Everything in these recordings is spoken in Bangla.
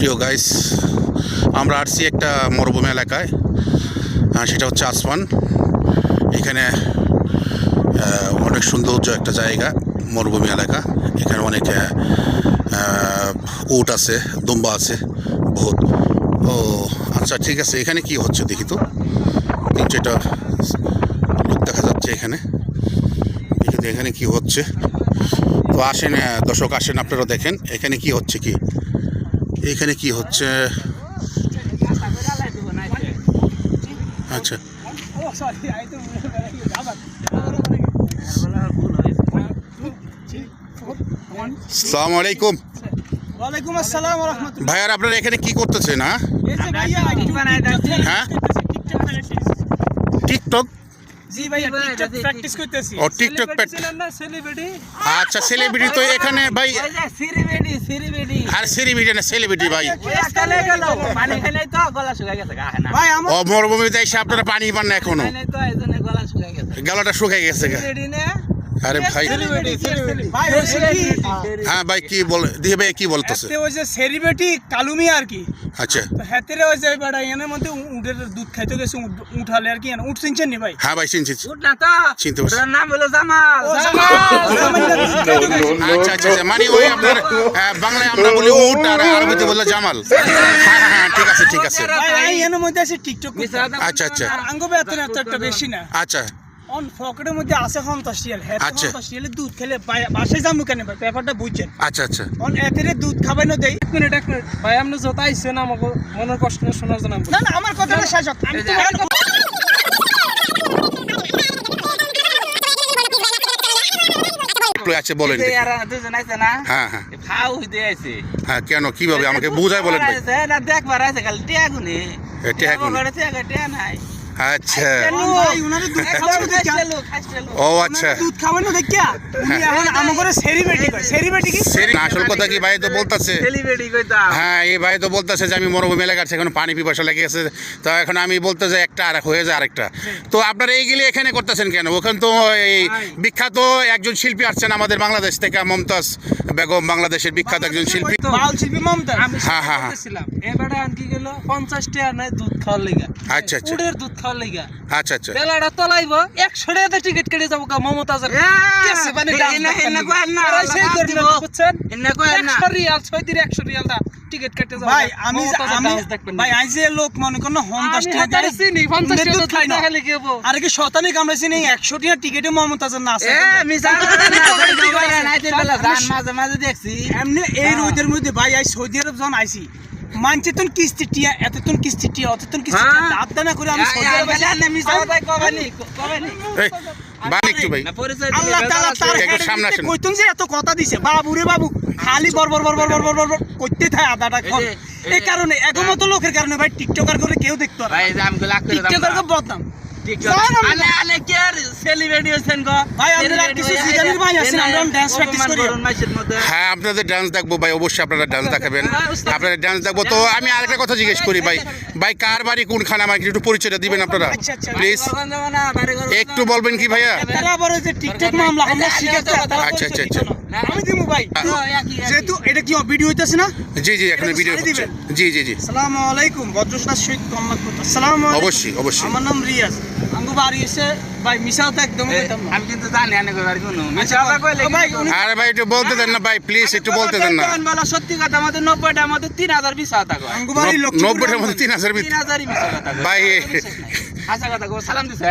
প্রিয় গাইস আমরা আসছি একটা মরুভূমি এলাকায় সেটা হচ্ছে আসমান। এখানে অনেক সৌন্দর্য একটা জায়গা, মরুভূমি এলাকা। এখানে অনেক উট আছে, দুম্বা আছে বহুত ও আচ্ছা ঠিক আছে, এখানে কি হচ্ছে দেখি তো। তিন চারটা লোক দেখা যাচ্ছে এখানে। দেখি এখানে কি হচ্ছে। তো আসেন দর্শক আসেন, আপনারা দেখেন, এখানে কি হচ্ছে কি? এখানে কি হচ্ছে? আচ্ছা। সালাম আলাইকুম। ওয়ালাইকুম আসসালাম রাহমাতুল্লাহ ভাইয়ার আপনারা এখানে কি করতেছেন হ্যাঁ? হ্যাঁ? টিকটক? জি ভাইয়া টিকটক প্র্যাকটিস করতেছি। ও টিকটক প্যাট সেলিব্রিটি আচ্ছা সেলিব্রিটি তো এখানে ভাই আর সেলিব্রিটি না সেলিব্রিটি ভাই। গেল পানি খাইলে তো গলা শুকাই গেছে গা না। ভাই আমার ও মরুভূমিতে এসে আপনারা পানি পান না এখনও। তো গলা শুকাই গেছে। গলাটা শুকাই গেছে গা। সিরিবেডি নে? আরে ভাই হ্যাঁ ভাই কি বল দিয়ে ভাই কি বলতেছে? এতে ওই যে সেলিব্রিটি কালুমি আর কি। আচ্ছা। তো হেতেরে ওই যে বেড়া এনের মধ্যে উটের দুধ খাইতে গেছে উঠালে আর কি এনে। উঠ চিনছেন নি ভাই? হ্যাঁ ভাই চিনছি উঠ না তো। চিনতে পারছি। নাম হলো জামাল। আচ্ছা আচ্ছা মানে ওই আপনার বাংলায় আমরা বলি উট আর আরবিতে বললে জামাল। হ্যাঁ হ্যাঁ হ্যাঁ ঠিক আছে ঠিক আছে। ভাই এনের মধ্যে আছে টিকটক আচ্ছা আচ্ছা। আর আঙ্গ বেতন এত একটা বেশি না। আচ্ছা। অন পকেটের মধ্যে আছে সন্তাস রিয়াল হ্যাঁ আচ্ছা। দুধ খেলে বাসায় যাব কেন ভাই? ব্যাপারটা বুঝছেন? আচ্ছা আচ্ছা। অন এতেরে দুধ খাবাইনো দেই। এক মিনিট এক মিনিট। ভাই আপনি যত আইসেন আমাকে মনের কষ্ট শোনার জন্য না না আমার কথাটা শেষ হোক। আমি তো আছে বলেন দুজন আইছে না হ্যাঁ হ্যাঁ। হইতে হ্যাঁ কেন? কীভাবে? আমাকে বুঝায় বলেন ভাই। না দেখবার আইছে খালি টিয়া গুনি। টিয়া গুনে। টিয়া নাই। আচ্ছা। খাইছে লোক ও আচ্ছা। উনারে দুধ খাওয়ানো দেখিয়া উনি এখন আমার করে সেলিব্রিটি কয়। সেলিব্রিটি কি? আসল কথা কি ভাই তো বলতাছে? সেলিব্রিটি কইতা হ্যাঁ এই ভাই তো বলতেছে যে আমি মরুভূমি এলাকার এখন পানি পিপাসা লেগে গেছে। তো এখন আমি বলতে যে একটা আর হয়ে যায় আরেকটা। তো আপনারা এইগুলি এখানে করতেছেন কেন? ওখানে তো এই বিখ্যাত একজন শিল্পী আসছেন আমাদের বাংলাদেশ থেকে মমতাজ বেগম বাংলাদেশের বিখ্যাত একজন শিল্পী। আমি হ্যাঁ, হ্যাঁ, হ্যাঁ। এবারে আনকি গেল পঞ্চাশ টাকা নাই দুধ খাওয়ার লেগা। আচ্ছা আচ্ছা। দুধ খাওয়ার লেগা আচ্ছা আচ্ছা বেলাটা তলাইব একশো টাকাতে টিকিট কেটে যাব গা মমতাজের কেসে মানে ডান্স এনে- এনে কয় না, আর সেই লাগাম ধরলেন, দিব। বুঝছেন এনে কয় না। একশো রিয়াল ছয় দিন একশো রিয়াল দা টিকিট কেটে যাব ভাই আমি মমতাজের আমি ভাই আই যে লোক মনে করেন হন টাকা চিনি, পঞ্চাশ টাকা দুধ দুধ না না কি হব? আর কি শতানি কামড়াইছে নেই একশো টাকা টিকেটে মমতাজের না আছে মাঝে মাঝে দেখছি এমনি এই রোদের মধ্যে ভাই আই সৌদি আরব যখন আইছি মানচেতন কিস্তি টিয়া এততন কিস্তি টিয়া অততন কিস্তি করে আমি কথা দিছে। বাবু খালি কারণে এখন মতো লোকের কারণে ভাই টিকটকার করে কেউ দেখতো টিকটকার বদনাম। আলে আলে কে আর সেলিব্রিটি হইছেন গো? ভাই, আপনারা কিছু জিগানির ভাই আছেন, আমরা dance practice করি। হ্যাঁ আপনাদের ডান্স দেখব ভাই অবশ্যই আপনারা ডান্স দেখাবেন। আপনাদের ডান্স দেখব। তো আমি আরেকটা কথা জিজ্ঞেস করি ভাই। ভাই কার বাড়ি কোনখানে? আমাকে একটু পরিচয়টা দিবেন আপনারা? আচ্ছা, আচ্ছা। প্লিজ করবেন একটু বলবেন কি ভাইয়া? তারা আবার যে টিকটক মামলা আমরা শিখাতে তারা আচ্ছা, আচ্ছা, না। আমি দিমু ভাই। একই। যেহেতু এটা কি ভিডিও হইতাছে না? জি জি এখন ভিডিও হচ্ছে। জি জি জি। আসসালামু আলাইকুম বজ্রস্নাথ শহীদ কমলাক করতে আসসালামু আলাইকুম। অবশ্যই অবশ্যই। আমার নাম রিয়াজ। আমগো বাড়ি এসে ভাই মিশাও তো একদম আমি কিন্তু জানি আনে কই বাড়ি কোনো। আচ্ছা, কথা কইলে ভাই, আরে ভাই একটু বলতে দেন না ভাই প্লিজ একটু বলতে দেন না। কোন বলা? সত্যি কথা আমাদের নব্বইটা আমাদের তিন হাজার বিশ হাজার টাকা আমগো বাড়ি লক্ষ্মীপুর নব্বইটার মধ্যে তিন হাজার তিন হাজারই মিশা কথা কয়। ভাই হাসা কথা কো সালাম দিছে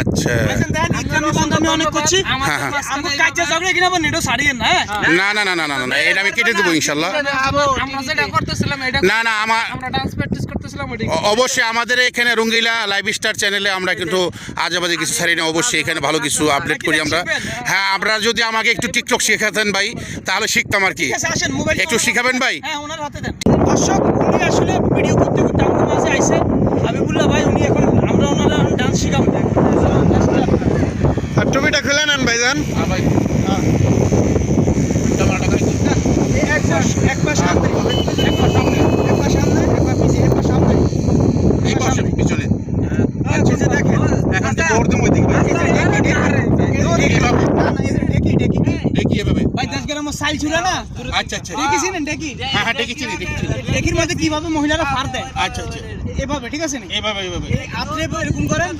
আচ্ছা। হ্যাঁ হ্যাঁ। না হ্যাঁ? না না না না না এটা আমি কেটে দেবো ইনশাল্লাহ। না না আমার অবশ্যই আমাদের এখানে রঙ্গিলা লাইভ স্টার চ্যানেলে আমরা কিন্তু আজেবাজে কিছু ছাড়ি না অবশ্যই এখানে ভালো কিছু আপডেট করি আমরা। হ্যাঁ। আপনারা যদি আমাকে একটু টিকটক শেখাতেন ভাই তাহলে শিখতাম আর কি। আছে মোবাইল একটু শিখাবেন ভাই? হ্যাঁ দর্শক উনি আসলে ভিডিও করতে করতে আমার মাঝে আইছে হাবিবুল্লাহ ভাই উনি এখন আমরা ওনারা ডান্স শিখাবো। খুলে নেন ভাইজান এক পাশ এক পাশ সামনে। এক পাশ সামনে। এক পাশ সামনে এক পাশ পিছে এক পাশ সামনে। এই পাশে পিছনে। পিছে দেখেন। এখন তো দৌড় দেবো ওইদিকে ভাই। এইভাবে ডেকি ডেকি। দেখি এভাবে। ভাই দশ গ্রাম সাইল ছিল না? আচ্ছা আচ্ছা। ডেকি? হ্যাঁ হ্যাঁ ডেকির মধ্যে কীভাবে মহিলারা ফার দেয়? আচ্ছা আচ্ছা। এভাবে ঠিক আছে নি এইভাবে এইভাবে এই আপনি এরকম করেন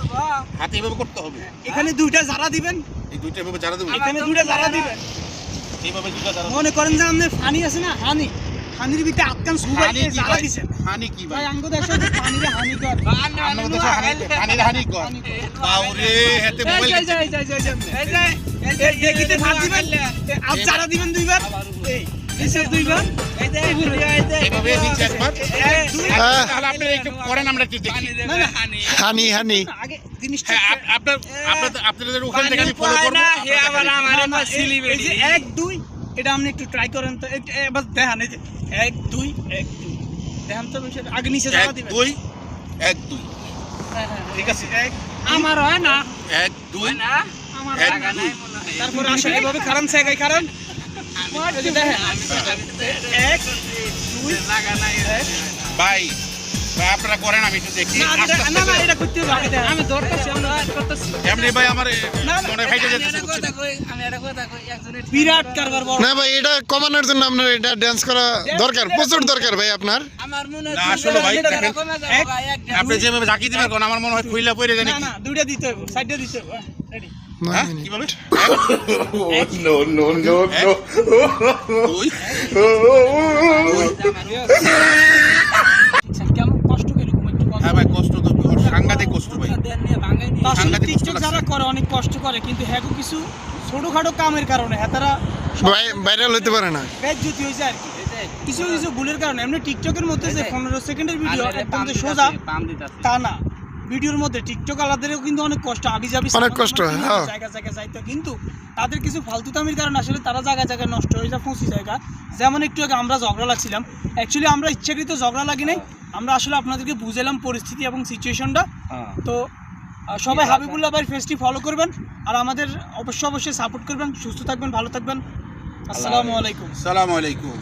হাতে এইভাবে করতে হবে এখানে দুইটা জারা দিবেন এই দুইটা এভাবে জারা দেবো এখানে দুইটা জারা দিবেন এইভাবে দুইটা জারা মনে করেন যে আপনি পানি আছে না হানি হানির ভিতরে আটকান সুবাই হানি কি জারা হানি কি ভাই ভাই দেশে পানিরে হানি কর আমরা তো হানি হানি হানি কর বাউরে হাতে মোবাইল এই দেখিতে ভাত দিবেন দিবেন দুইবার এই এক দুই। তাহলে আপনি একটু করেন আমরা একটু দেখি। না না হানি হানি। আগে জিনিসটা আপ- আপনার আপনাদের আপনাদের থেকে আমি ফলো করব। না, না, এই- এই যে এক দুই এটা আপনি একটু ট্রাই করেন তো এবার দেখান এই যে এক দুই এক দুই। দেখান তো আগে নিচে যাওয়া দিবেন। দুই এক দুই। হ্যাঁ, হ্যাঁ, ঠিক আছে। আমার হয় না। এক দুই। আমার এক লাগা দুই। তারপরে আসলে এভাবে কারণ সেগাই কারণ ভাই ভাই আপনারা করেন আমি একটু দেখি। আমি ধরতেছি এমনি ভাই আমার না, না, মনে ফাইটে যেতেছে বুঝছেন? আমি এটা কথা কই একজনের বিরাট কারবার না ভাই এটা কমানোর জন্য আপনার এটা ড্যান্স করা দরকার প্রচুর দরকার ভাই আপনার। আমার মনে না, আসলে ভাই, আপনি যেভাবে ঝাঁকি দিবেন আমার মনে হয় খুইলা পড়ে জানি না না দুইটা দিতে হবে সাইডটা দিতে হবে রেডি হ্যাঁ। কীভাবে কেমন কষ্ট কীরকম একটু হ্যাঁ ভাই কষ্ট তো সাংঘাতিক কষ্ট ভাই। দেন নিয়ে ভাঙাই নিয়ে। তো আসলে সাংঘাতিক কষ্ট যারা করে অনেক কষ্ট করে কিন্তু হ্যাঁ কিছু ছোটখাটো কামের কারণে হ্যাঁ তারা ভাই ভাইরাল হইতে পারে না। বেজ্জতি হয়েছে আর কি। কিছু কিছু ভুলের কারণে। এমনি টিকটকের মধ্যে যে পনেরো সেকেন্ডের ভিডিও একদম সোজা তা না। ভিডিওর মধ্যে টিকটক আলাদেরও কিন্তু অনেক কষ্ট আবি যাবি অনেক কষ্ট হয়, হ্যাঁ। জায়গা জায়গা যাইতো কিন্তু তাদের কিছু ফালতু তামির কারণে আসলে তারা জায়গা জায়গায় নষ্ট হয়ে যায় ফুঁসি জায়গা। যেমন একটু আগে আমরা ঝগড়া লাগছিলাম। অ্যাকচুয়ালি আমরা ইচ্ছাকৃত ঝগড়া লাগি নাই আমরা আসলে আপনাদেরকে বুঝালাম পরিস্থিতি এবং সিচুয়েশনটা তো সবাই হাবিবুল্লাহ ভাইয়ের ফেসটি ফলো করবেন। আর আমাদের অবশ্যই অবশ্যই সাপোর্ট করবেন। সুস্থ থাকবেন ভালো থাকবেন। আসসালামু আলাইকুম। সালাম আলাইকুম।